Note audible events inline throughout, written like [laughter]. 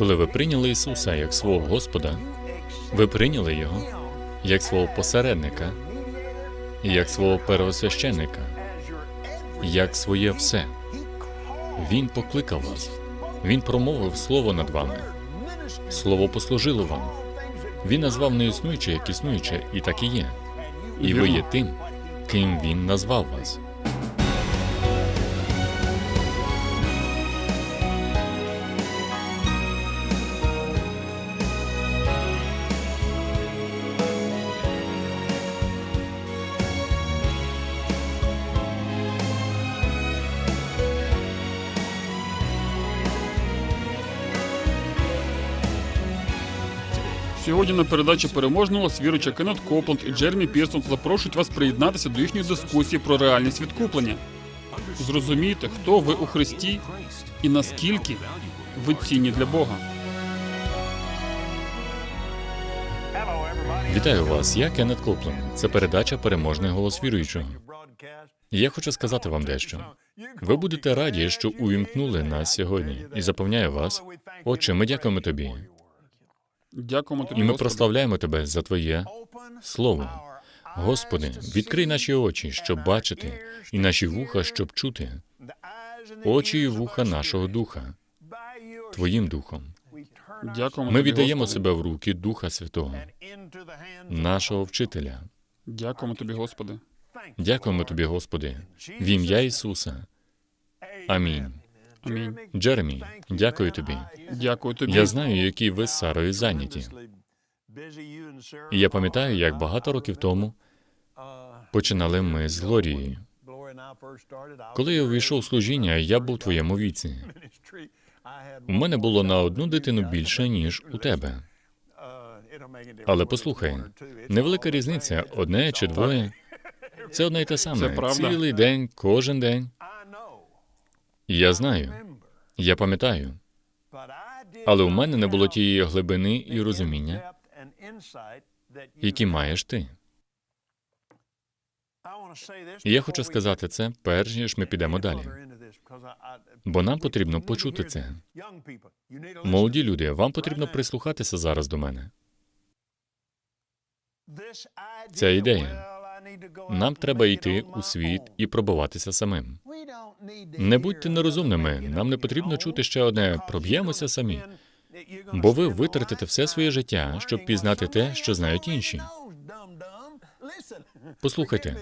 Коли ви прийняли Ісуса як свого Господа, ви прийняли Його як свого посередника, як свого первосвященника, як своє все. Він покликав вас. Він промовив слово над вами. Слово послужило вам. Він назвав неіснуюче як існуюче, і так і є. І ви є тим, ким він назвав вас. На передачі переможного вас віруюча Кеннет Копланд і Джермі Пірсон запрошують вас приєднатися до їхньої дискусії про реальність відкуплення. Зрозумійте, хто ви у Христі і наскільки ви цінні для Бога. Вітаю вас, я Кеннет Коплен. Це передача Переможний голос віруючого. Я хочу сказати вам дещо. Ви будете раді, що увімкнули нас сьогодні, і запевняю вас, Отче, ми дякуємо тобі, Дякуємо тобі. і ми прославляємо тебе за Твоє слово. Господи, відкрий наші очі, щоб бачити, і наші вуха, щоб чути, очі і вуха нашого духа, Твоїм духом. Дякуємо Ми віддаємо Господи. себе в руки Духа Святого, нашого вчителя. Дякуємо тобі, Господи. Дякуємо тобі, Господи, в ім'я Ісуса. Амінь. Амінь. Джеремі, дякую тобі. Дякую тобі. Я знаю, які ви з Сарою зайняті. І я пам'ятаю, як багато років тому починали ми з Глорією. Коли я увійшов у служіння, я був в твоєму віці. У мене було на одну дитину більше, ніж у тебе. Але послухай, невелика різниця, одне чи двоє. Це одне й те Це саме. правда. Цілий день, кожен день. Я знаю, я пам'ятаю. Але у мене не було тієї глибини і розуміння, які маєш ти. Я хочу сказати це, перш ніж ми підемо далі. Бо нам потрібно почути це. Молоді люди, вам потрібно прислухатися зараз до мене. Ця ідея. Нам треба йти у світ і пробуватися самим. Не будьте нерозумними. Нам не потрібно чути ще одне проб'ємося самі. Бо ви витратите все своє життя, щоб пізнати те, що знають інші. Послухайте,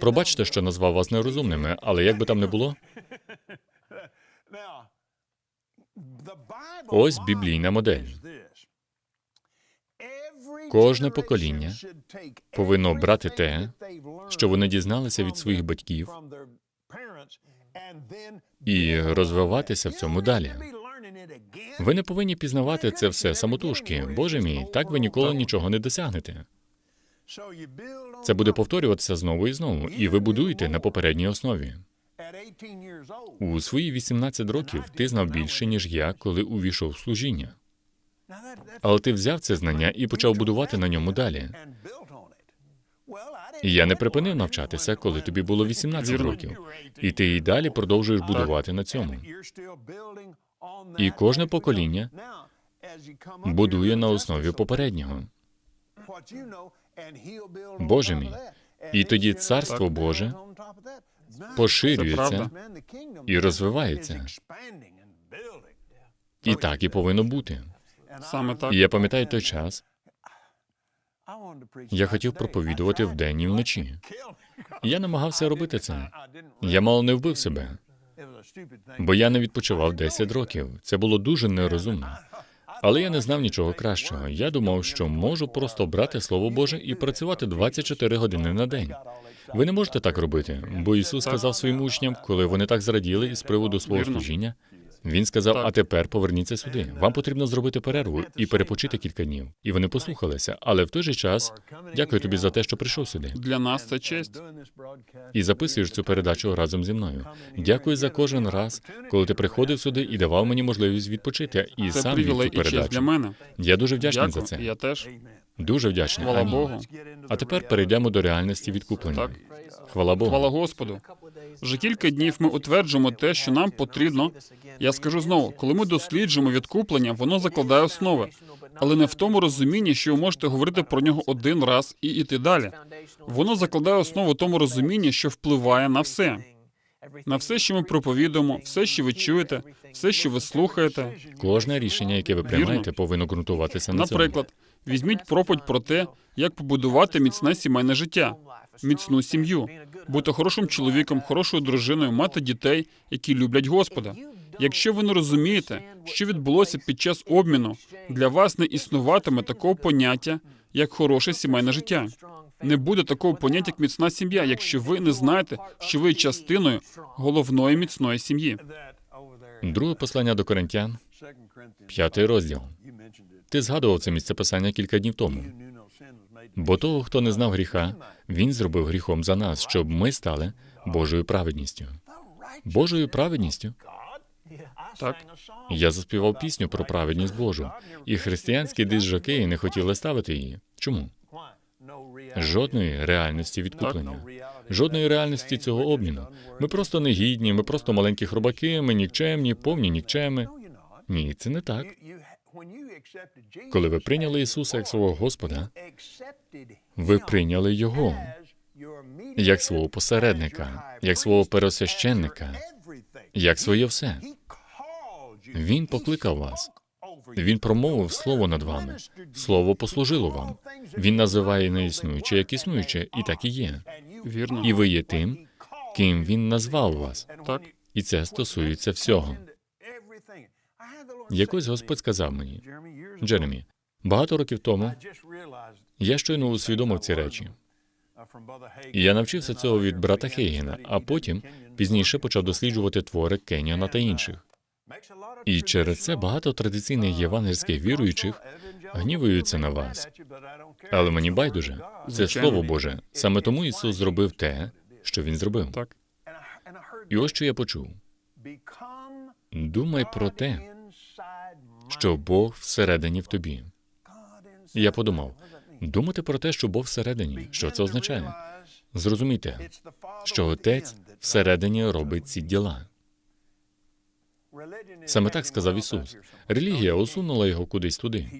пробачте, що назвав вас нерозумними, але як би там не було, Ось біблійна модель. Кожне покоління повинно брати те, що вони дізналися від своїх батьків, і розвиватися в цьому далі. Ви не повинні пізнавати це все самотужки. Боже мій, так ви ніколи нічого не досягнете. Це буде повторюватися знову і знову, і ви будуєте на попередній основі. У свої 18 років ти знав більше, ніж я, коли увійшов в служіння. Але ти взяв це знання і почав будувати на ньому далі. І я не припинив навчатися, коли тобі було 18 років. І ти і далі продовжуєш будувати на цьому. І кожне покоління Будує на основі попереднього. Боже мій. І тоді Царство Боже поширюється і розвивається. І так і повинно бути. Саме так. І я пам'ятаю той час, я хотів проповідувати вдень і вночі. Я намагався робити це. Я мало не вбив себе, бо я не відпочивав 10 років. Це було дуже нерозумно. Але я не знав нічого кращого. Я думав, що можу просто брати Слово Боже і працювати 24 години на день. Ви не можете так робити, бо Ісус сказав своїм учням, коли вони так зраділи із приводу свого служіння. Він сказав: а тепер поверніться сюди. Вам потрібно зробити перерву і перепочити кілька днів. І вони послухалися. Але в той же час дякую тобі за те, що прийшов сюди Для нас це честь. і записуєш цю передачу разом зі мною. Дякую за кожен раз, коли ти приходив сюди і давав мені можливість відпочити і Це сам вів цю і честь для мене. Я дуже вдячний за це. Я теж. Дуже вдячний. Амінь. Богу. А тепер перейдемо до реальності відкуплення. Так. Хвала Богу. Хвала Господу. Вже кілька днів ми утверджуємо те, що нам потрібно. Я скажу знову, коли ми досліджуємо відкуплення, воно закладає основи, але не в тому розумінні, що ви можете говорити про нього один раз і іти далі. Воно закладає основу в тому розумінні, що впливає на все. На все, що ми проповідуємо, все, що ви чуєте, все, що ви слухаєте. Кожне рішення, яке ви приймаєте, повинно ґрунтуватися на цьому. Наприклад, візьміть проповідь про те, як побудувати міцне сімейне життя, міцну сім'ю, бути хорошим чоловіком, хорошою дружиною, мати дітей, які люблять Господа. Якщо ви не розумієте, що відбулося під час обміну, для вас не існуватиме такого поняття, як хороше сімейне життя. Не буде такого поняття, як міцна сім'я, якщо ви не знаєте, що ви частиною головної міцної сім'ї. Друге послання до Коринтян, п'ятий розділ. Ти згадував це місце писання кілька днів тому. Бо того, хто не знав гріха, він зробив гріхом за нас, щоб ми стали Божою праведністю. Божою праведністю? Так. Я заспівав пісню про праведність Божу, і християнські дисжокеї не хотіли ставити її. Чому? Жодної реальності відкуплення, жодної реальності цього обміну. Ми просто негідні, ми просто маленькі хробаки, ми нікчемні, повні нікчеми. Ні, це не так. Коли ви прийняли Ісуса як свого Господа, Ви прийняли Його як свого посередника, як свого пересвященника, як своє все. Він покликав вас. Він промовив слово над вами. Слово послужило вам. Він називає неіснуюче як існуюче, і так і є. Вірно. І ви є тим, ким він назвав вас. Так. І це стосується всього. Якось Господь сказав мені, Джеремі, багато років тому я щойно усвідомив ці речі. І я навчився цього від брата Хейгена, а потім пізніше почав досліджувати твори Кеніана та інших. І через це багато традиційних євангельських віруючих гніваються на вас. Але мені байдуже, це слово Боже. Саме тому Ісус зробив те, що він зробив. Так. І ось що я почув: думай про те, що Бог всередині в тобі. Я подумав, думати про те, що Бог всередині, що це означає? Зрозумійте, що Отець всередині робить ці діла. Саме так сказав Ісус. Релігія усунула його кудись туди.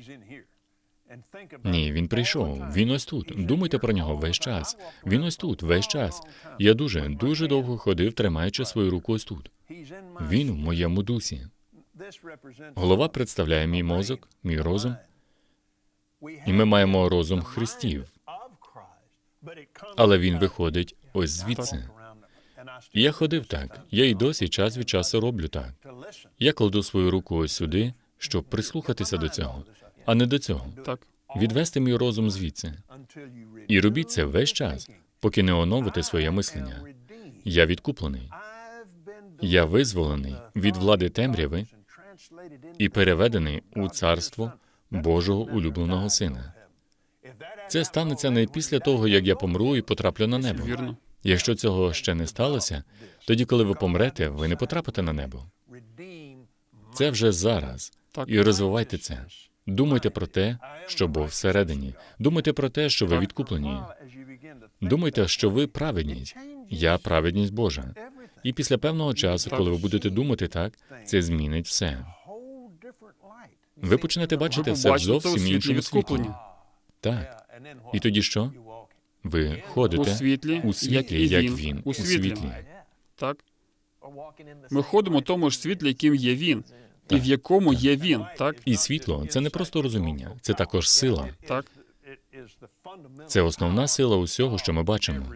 Ні, він прийшов. Він ось тут. Думайте про нього весь час. Він ось тут, весь час. Я дуже, дуже довго ходив, тримаючи свою руку ось тут. Він в моєму дусі. Голова представляє мій мозок, мій розум, і ми маємо розум Христів. Але він виходить ось звідси. І я ходив так. Я й досі час від часу роблю так. Я кладу свою руку ось сюди, щоб прислухатися до цього, а не до цього. Так. Відвести мій розум звідси. І робіть це весь час, поки не оновите своє мислення. Я відкуплений. Я визволений від влади темряви і переведений у царство Божого улюбленого сина. Це станеться не після того, як я помру і потраплю на небо. Вірно. Якщо цього ще не сталося, тоді, коли ви помрете, ви не потрапите на небо. Це вже зараз. Так. І розвивайте це. Думайте про те, що Бог всередині. Думайте про те, що ви відкуплені. Думайте, що ви праведність. Я праведність Божа. І після певного часу, коли ви будете думати так, це змінить все. Ви почнете бачити все в зовсім світлі іншому світлі. Так. І тоді що? Ви ходите У світлі, у світлі, як як він. У у світлі. світлі. Так. Ми ходимо в тому ж світлі, яким є він, і в якому є він. Так. І світло це не просто розуміння, це також сила. Так. Це основна сила усього, що ми бачимо.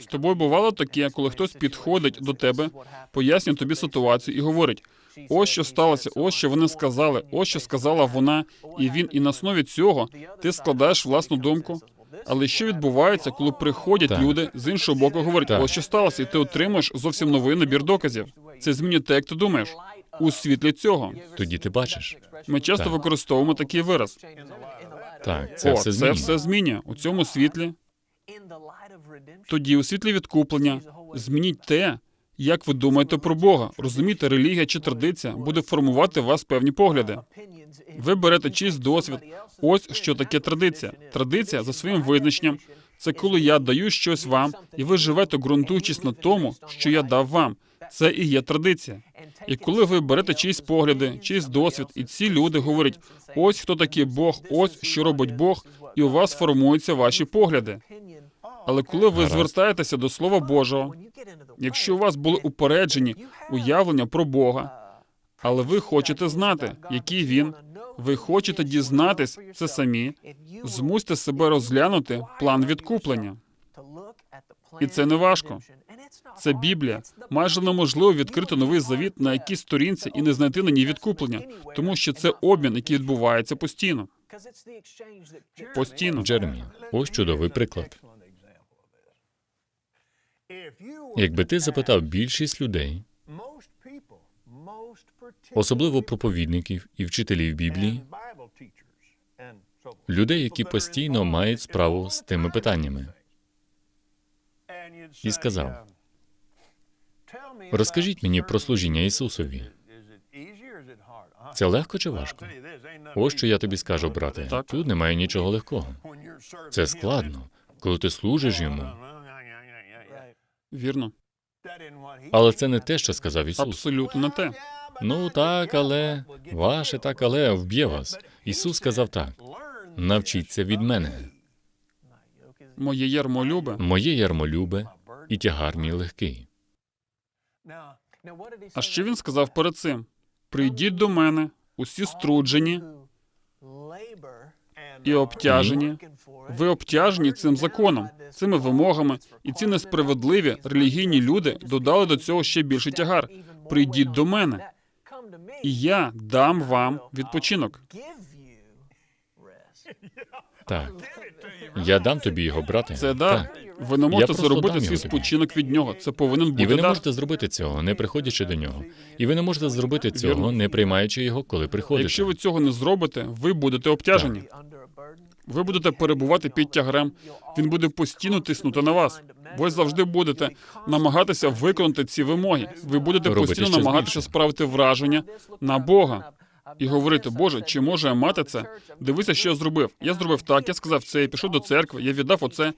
З тобою бувало таке, коли хтось підходить до тебе, пояснює тобі ситуацію і говорить: ось що сталося, ось що вони сказали, ось що сказала вона, і він, і на основі цього ти складаєш власну думку. Але що відбувається, коли приходять Так. люди з іншого боку, говорять, Так. ось що сталося, і ти отримаєш зовсім новий набір доказів. Це змінює те, як ти думаєш. У світлі цього Тоді ти бачиш. ми часто Так. використовуємо такий вираз. Так, це О, все це змінює. все змінює у цьому світлі. Тоді у світлі відкуплення змініть те, як ви думаєте про Бога. Розумієте, релігія чи традиція буде формувати у вас певні погляди. Ви берете чийсь досвід. Ось що таке традиція. Традиція за своїм визначенням Це коли я даю щось вам, і ви живете, ґрунтуючись на тому, що я дав вам. Це і є традиція. І коли ви берете чиїсь погляди, чиїсь досвід, і ці люди говорять: ось хто такий Бог, ось що робить Бог, і у вас формуються ваші погляди. Але коли ви звертаєтеся до Слова Божого, якщо у вас були упереджені уявлення про Бога, але ви хочете знати, який він, ви хочете дізнатись це самі, змусьте себе розглянути план відкуплення. І це не важко. Це Біблія. Майже неможливо відкрити новий завіт на якійсь сторінці і не знайти на ній відкуплення, тому що це обмін, який відбувається постійно. Постійно. Джеремі, ось чудовий приклад. Якби ти запитав більшість людей, особливо проповідників і вчителів Біблії, людей, які постійно мають справу з тими питаннями, і сказав, розкажіть мені про служіння Ісусові. Це легко чи важко? Ось що я тобі скажу, брате. Тут немає нічого легкого. Це складно, коли ти служиш йому. Вірно, Але це не те, що сказав Ісус. абсолютно не те. Ну так, але ваше так, але вб'є вас. Ісус сказав так: навчіться від мене. Моє ярмо любе. Моє ярмо любе і тягар мій легкий. А що він сказав перед цим? Прийдіть до мене, усі струджені і обтяжені. Ви обтяжені цим законом, цими вимогами, і ці несправедливі релігійні люди додали до цього ще більше тягар. Прийдіть до мене, і я дам вам відпочинок. Так. Я дам тобі його, брате. Це дар. Так. Ви не можете просто заробити свій спочинок від нього. Це повинен І бути ви не можете зробити цього, не приходячи до нього. І ви не можете зробити цього, не приймаючи його, коли приходите. Якщо ви цього не зробите, ви будете обтяжені. Ви будете перебувати під тягарем. Він буде постійно тиснути на вас. Ви завжди будете намагатися виконати ці вимоги. Ви будете Робити постійно намагатися більше. справити враження на Бога і говорити: Боже, чи може я мати це? Дивися, що я зробив. Я зробив так, я сказав це, я пішов до церкви, я віддав оце.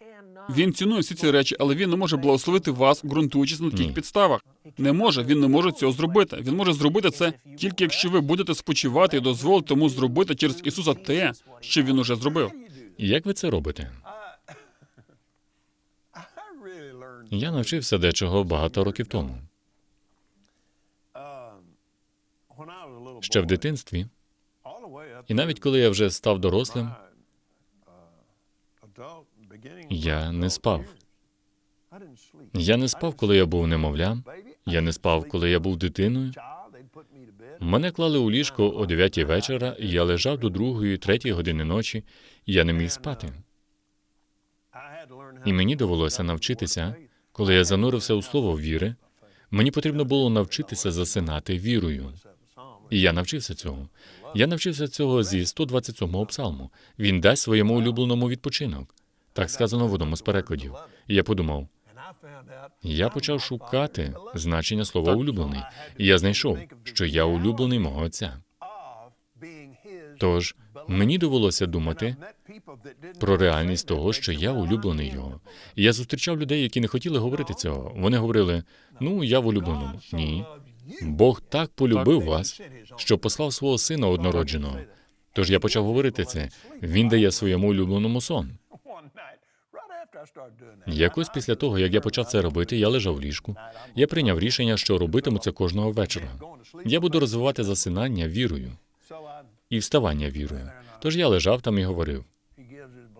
Він цінує всі ці речі, але він не може благословити вас, ґрунтуючись на таких підставах. Не може, він не може цього зробити. Він може зробити це тільки якщо ви будете спочивати і дозволите йому зробити через Ісуса те, що він уже зробив. Як ви це робите? Я навчився дечого багато років тому. Ще в дитинстві, і навіть коли я вже став дорослим, я не спав. Я не спав, коли я був немовлям. Я не спав, коли я був дитиною. Мене клали у ліжко о 9 вечора, і я лежав до другої, третьої години ночі, і я не міг спати. І мені довелося навчитися, коли я занурився у слово віри, мені потрібно було навчитися засинати вірою. І я навчився цього. Я навчився цього зі 127-го псалму. Він дасть своєму улюбленому відпочинок. Так сказано в одному з перекладів. І я подумав, я почав шукати значення слова улюблений, і я знайшов, що я улюблений мого отця. Тож мені довелося думати про реальність того, що я улюблений його. І я зустрічав людей, які не хотіли говорити цього. Вони говорили: ну, я в улюбленому. Ні. Бог так полюбив вас, що послав свого сина однородженого. Тож я почав говорити це. Він дає своєму улюбленому сон. Якось після того, як я почав це робити, я лежав в ліжку. Я прийняв рішення, що робитиму це кожного вечора. Я буду розвивати засинання вірою і вставання вірою. Тож я лежав там і говорив: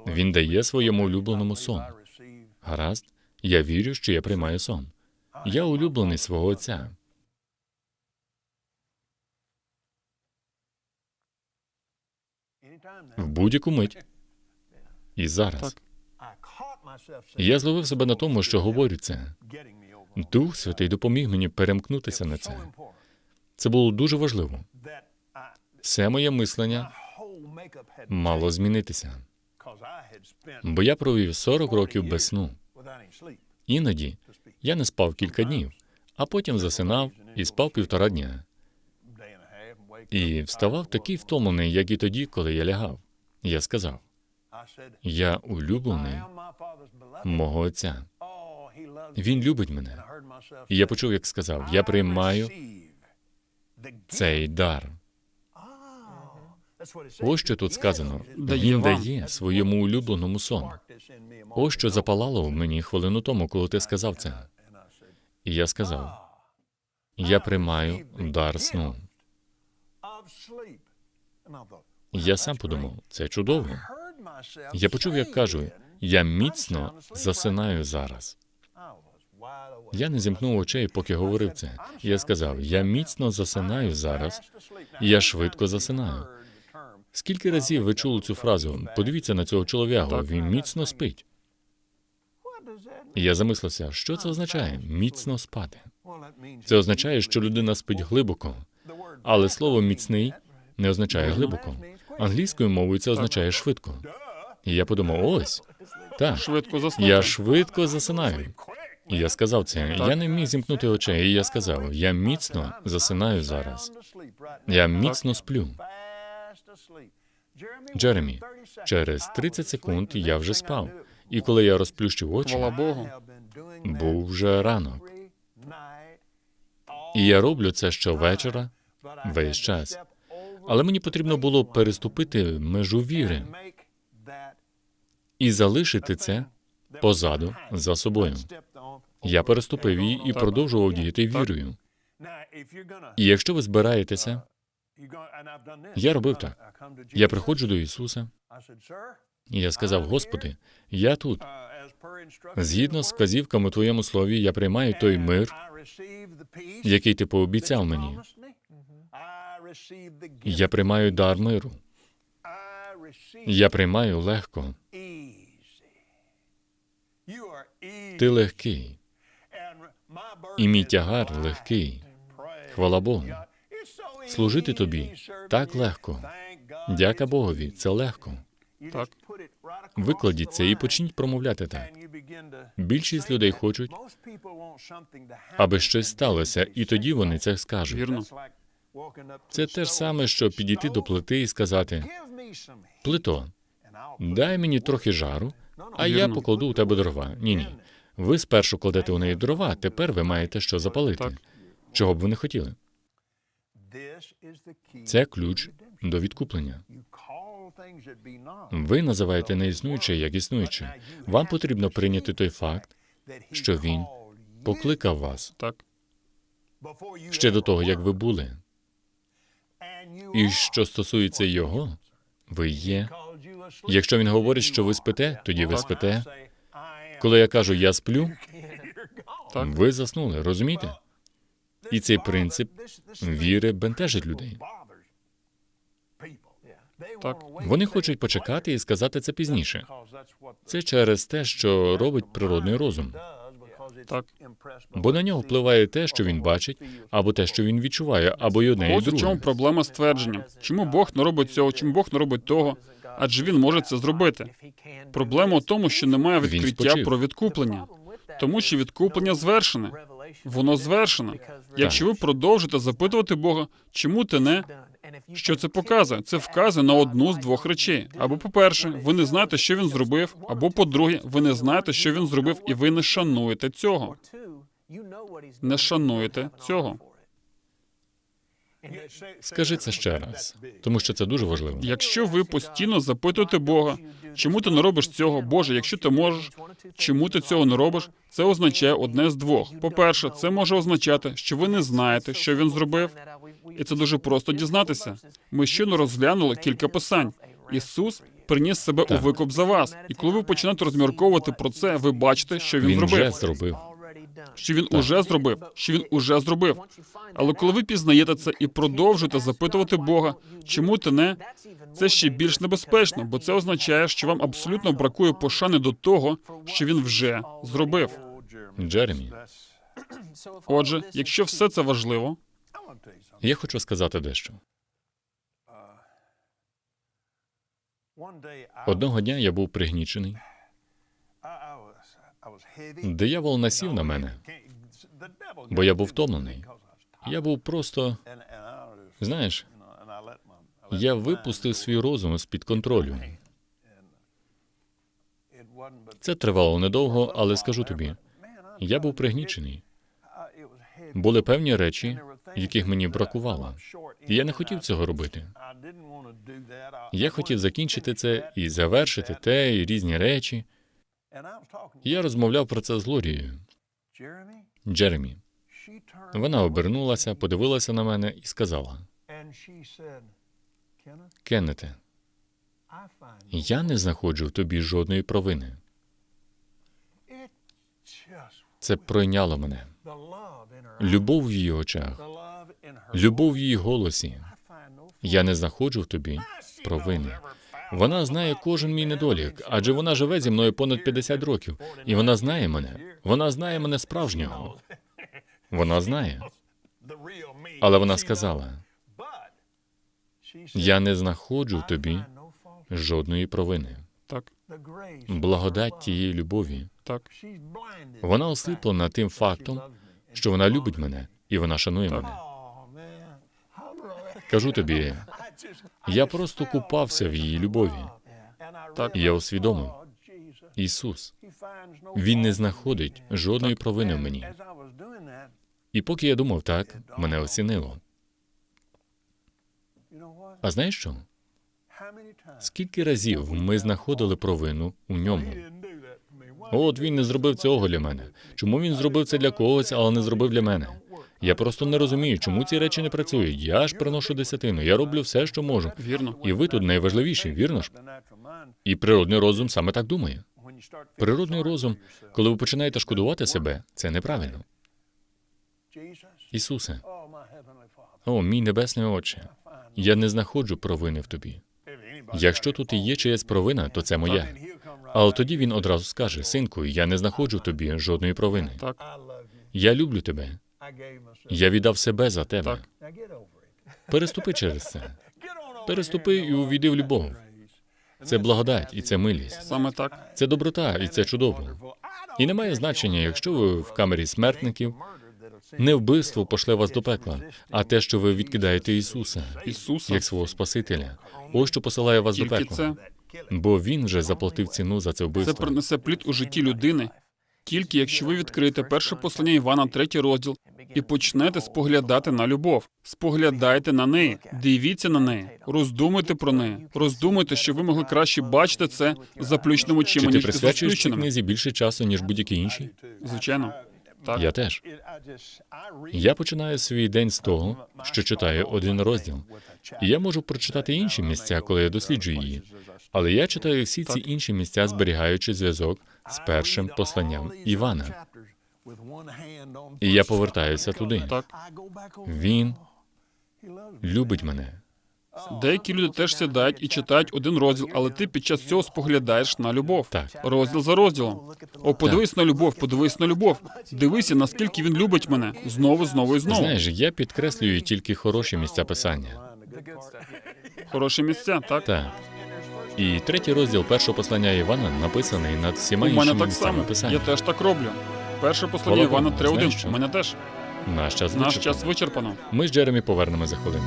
Він дає своєму улюбленому сон. гаразд, я вірю, що я приймаю сон. Я улюблений свого отця. В будь-яку мить. І зараз. Я зловив себе на тому, що говорю це. Дух Святий допоміг мені перемкнутися на це. Це було дуже важливо. Все моє мислення мало змінитися, бо я провів 40 років без сну. Іноді я не спав кілька днів, а потім засинав і спав півтора дня. І вставав такий втомлений, як і тоді, коли я лягав. Я сказав: Я улюблений мого Отця. Він любить мене. І я почув, як сказав: Я приймаю цей дар. Ось що тут сказано. Він дає своєму улюбленому сон. Ось що запалало в мені хвилину тому, коли ти сказав це. І я сказав: Я приймаю дар сну. Я сам подумав, це чудово. Я почув, як кажу, я міцно засинаю зараз. Я не зімкнув очей, поки говорив це. Я сказав: я міцно засинаю зараз, я швидко засинаю. Скільки разів ви чули цю фразу? Подивіться на цього чолов'ягу, він міцно спить. Я замислився, що це означає міцно спати. Це означає, що людина спить глибоко, але слово міцний не означає глибоко. Англійською мовою це означає швидко. І я подумав: ось так, Швидко я швидко засинаю. І я сказав це. Я не міг зімкнути очей, і я сказав: я міцно засинаю зараз. Я міцно сплю. Джеремі, через 30 секунд я вже спав. І коли я розплющив очі, Богу. був вже ранок. І я роблю це щовечора, весь час. Але мені потрібно було переступити межу віри і залишити це позаду за собою. Я переступив її і продовжував діяти вірою. І якщо ви збираєтеся, Я робив так. я приходжу до Ісуса, і я сказав: Господи, я тут. Згідно з вказівками Твоєму слові, я приймаю той мир, який ти пообіцяв мені. Я приймаю дар миру. Я приймаю легко. Ти легкий, і мій тягар легкий. Хвала Богу. Служити тобі так легко. Дяка Богові, це легко. Так. Викладіть це і почніть промовляти так. Більшість людей хочуть, аби щось сталося, і тоді вони це скажуть. Вірно. Це те ж саме, що підійти до плити і сказати: Плито, дай мені трохи жару, а я покладу у тебе дрова. Ні, ні. Ви спершу кладете у неї дрова, тепер ви маєте що запалити. Чого б ви не хотіли? Це ключ до відкуплення. Ви називаєте неіснуюче як існуюче. Вам потрібно прийняти той факт, що він покликав вас Так. ще до того, як ви були. І що стосується його, ви є. Якщо він говорить, що ви спите, тоді ви спите. Коли я кажу я сплю, Так. ви заснули, розумієте? І цей принцип віри бентежить людей. Так. Вони хочуть почекати і сказати це пізніше. Це через те, що робить природний розум, Так. бо на нього впливає те, що він бачить, або те, що він відчуває, або й одне, і Ось у чому проблема з твердженням. Чому Бог не робить цього, чому Бог не робить того? Адже він може це зробити. Проблема в тому, що немає відкриття про відкуплення, тому що відкуплення звершене. Воно звершене. Якщо ви продовжите запитувати Бога, чому ти не що це показує? Це вказує на одну з двох речей. Або, по-перше, ви не знаєте, що він зробив, або по-друге, ви не знаєте, що він зробив, і ви не шануєте цього. Не шануєте цього. Скажи це ще раз, тому що це дуже важливо. Якщо ви постійно запитуєте Бога, чому ти не робиш цього, Боже, якщо ти можеш, чому ти цього не робиш, це означає одне з двох. По-перше, це може означати, що ви не знаєте, що він зробив, і це дуже просто дізнатися. Ми щойно розглянули кілька писань. Ісус приніс себе у Так. викуп за вас. І коли ви починаєте розмірковувати про це, ви бачите, що він, Він вже зробив, зробив. що він уже зробив, що він уже зробив. Але коли ви пізнаєте це і продовжуєте запитувати Бога, чому ти не це ще більш небезпечно, бо це означає, що вам абсолютно бракує пошани до того, що він вже зробив. Джеремі, Отже, якщо все це важливо, я хочу сказати дещо. Одного дня я був пригнічений. Диявол насів на мене, бо я був втомлений. Я був просто, знаєш, я випустив свій розум з-під контролю. Це тривало недовго, але скажу тобі, я був пригнічений. Були певні речі, яких мені бракувало. І я не хотів цього робити. Я хотів закінчити це і завершити те, і різні речі. Я розмовляв про це з Лорією. Джеремі. Вона обернулася, подивилася на мене і сказала: Кеннете, я не знаходжу в тобі жодної провини. Це пройняло мене. Любов в її очах, любов в її голосі. Я не знаходжу в тобі провини. Вона знає кожен мій недолік, адже вона живе зі мною понад 50 років, і вона знає мене. Вона знає мене справжнього. Вона знає. Але вона сказала: Я не знаходжу в тобі жодної провини. Так, Благодать тієї любові. так, Вона осліплена тим фактом, що вона любить мене і вона шанує мене. Кажу тобі, я просто купався в її любові. Так. Я усвідомив, Ісус, Він не знаходить жодної провини в мені. І поки я думав так, мене осінило. А знаєш що? Скільки разів ми знаходили провину у ньому? От він не зробив цього для мене. Чому він зробив це для когось, але не зробив для мене? Я просто не розумію, чому ці речі не працюють. Я ж приношу десятину, я роблю все, що можу. вірно. І ви тут найважливіші, вірно ж? І природний розум саме так думає. Природний розум, коли ви починаєте шкодувати себе, це неправильно. Ісусе, о, мій небесний Отче, я не знаходжу провини в тобі. Якщо тут і є чиясь провина, то це моя. Але тоді він одразу скаже: Синку, я не знаходжу в тобі жодної провини. Так, Я люблю тебе. Я віддав себе за тебе. Переступи через це. [laughs] Переступи і увійди в любов. Це благодать і це милість. саме так. Це доброта і це чудово. І немає значення, якщо ви в камері смертників, не вбивство пошле вас до пекла, а те, що ви відкидаєте Ісуса Ісуса. як свого Спасителя. Ось що посилає вас до пекла. це, Бо він вже заплатив ціну за це вбивство. це принесе плід у житті людини. Тільки якщо ви відкриєте перше послання Івана, третій розділ, і почнете споглядати на любов. Споглядайте на неї, дивіться на неї, роздумуйте про неї, роздумуйте, що ви могли краще бачити це з заплющеними очима, ніж присвячуєш цій книзі більше часу, ніж будь-які інші? Звичайно. Так. Я теж. Я починаю свій день з того, що читаю один розділ. І я можу прочитати інші місця, коли я досліджую її. Але я читаю всі ці інші місця, зберігаючи зв'язок з першим посланням Івана. І я повертаюся туди. Так. Він любить мене. Деякі люди теж сідають і читають один розділ, але ти під час цього споглядаєш на любов. Так. Розділ за розділом. О, подивись на любов, подивись на любов. Дивися, наскільки він любить мене. Знову, знову і знову. Знаєш, я підкреслюю тільки хороші місця писання. Хороші місця, так? Так. І третій розділ першого послання Івана написаний над всіма У мене іншими так місцями писання. Я теж так роблю. Перше послання Івана Богу. Знаєш 3.1. У мене теж. Наш час Наш вичерпано. час вичерпано. Ми з Джеремі повернемо за хвилину.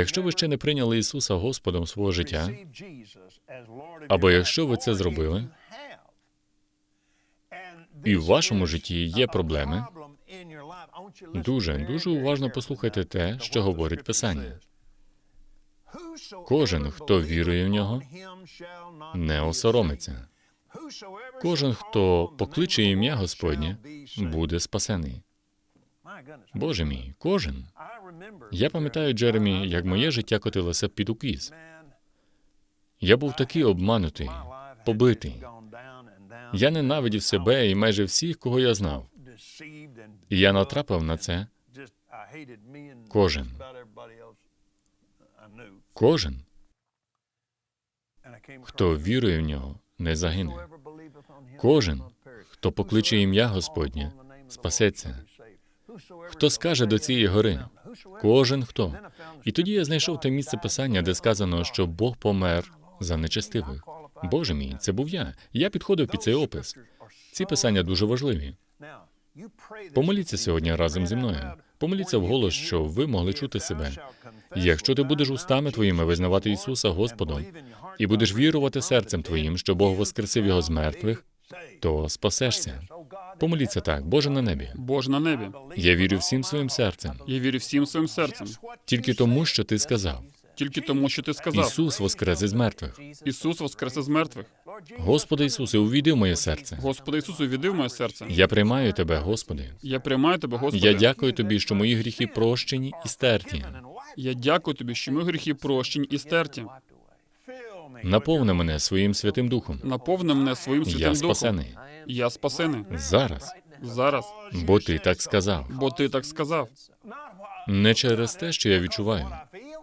Якщо ви ще не прийняли Ісуса Господом свого життя, або якщо ви це зробили, і в вашому житті є проблеми, дуже, дуже уважно послухайте те, що говорить Писання. Кожен, хто вірує в нього, Не осоромиться. Кожен, хто покличе ім'я Господнє, буде спасений. Боже мій, кожен. Я пам'ятаю, Джеремі, як моє життя котилося під уквіз. Я був такий обманутий, побитий. Я ненавидів себе і майже всіх, кого я знав. І я натрапив на це. Кожен. Кожен, хто вірує в нього, не загине. Кожен, хто покличе ім'я Господнє, спасеться. Хто скаже до цієї гори? Кожен хто. І тоді я знайшов те місце писання, де сказано, що Бог помер за нечестивих. Боже мій, це був я. Я підходив під цей опис. Ці писання дуже важливі. Помоліться сьогодні разом зі мною. Помоліться вголос, що ви могли чути себе. Якщо ти будеш устами твоїми визнавати Ісуса Господом і будеш вірувати серцем твоїм, що Бог воскресив його з мертвих, то спасешся. Помоліться так, Боже на небі. Боже на небі. Я вірю всім своїм серцем, Я вірю всім своїм серцем, тільки тому, що ти сказав. тільки тому, що ти сказав. Ісус воскрес із мертвих. Ісус воскрес із мертвих. Господи Ісусе, увійди в моє серце. Господи Ісусу, віди в моє серце. Я приймаю тебе, Господи. Я приймаю тебе, Господи. Я дякую тобі, що мої гріхи прощені і стерті. Я дякую тобі, що ми гріхи прощені і стерті. Наповни мене своїм святим духом. Наповни мене своїм святим Я духом. спасений Я спасений. зараз, Зараз. бо ти так сказав. Бо ти так сказав. Не через те, що я відчуваю.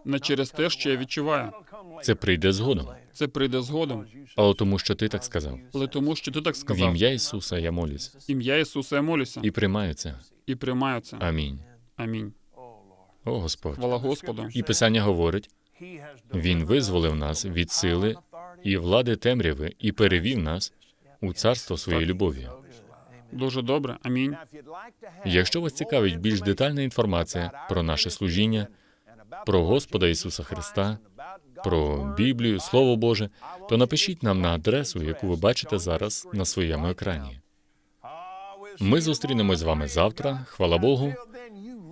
Не через те, що я відчуваю. Це прийде згодом, Це прийде згодом. але тому, що ти так сказав. Але тому, що ти так В ім'я Ісуса я молюсь Ім'я Ісуса я молюся і приймаю це. і приймаю це. Амінь. Амінь. О Господь. Хвала Господу. І Писання говорить: Він визволив нас від сили і влади темряви і перевів нас у царство своєї любові. Дуже добре. Амінь. Якщо вас цікавить більш детальна інформація про наше служіння, про Господа Ісуса Христа, про Біблію, Слово Боже, то напишіть нам на адресу, яку ви бачите зараз на своєму екрані. Ми зустрінемось з вами завтра, хвала Богу,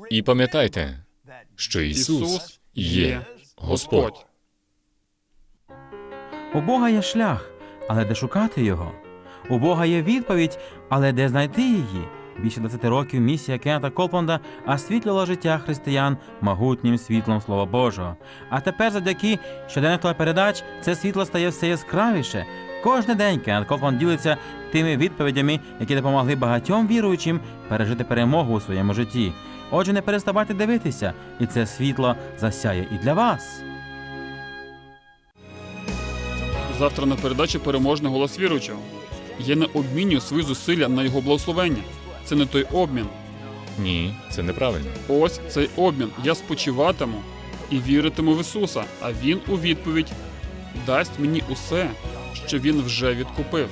і пам'ятайте, що Ісус є Господь. У Бога є шлях, але де шукати його? У Бога є відповідь, але де знайти її? Більше 20 років місія Кеннета Копланда освітлювала життя християн могутнім світлом Слова Божого. А тепер, завдяки щоденних телепередач, це світло стає все яскравіше. Кожен день Кеннет Копланд ділиться тими відповідями, які допомогли багатьом віруючим пережити перемогу у своєму житті. Отже, не переставайте дивитися, і це світло засяє і для вас. Завтра на передачі переможний голос віруючого. Я не обмінюю свої зусилля на його благословення. Це не той обмін. Ні, це неправильно. Ось цей обмін. Я спочиватиму і віритиму в Ісуса, а Він у відповідь дасть мені усе, що Він вже відкупив.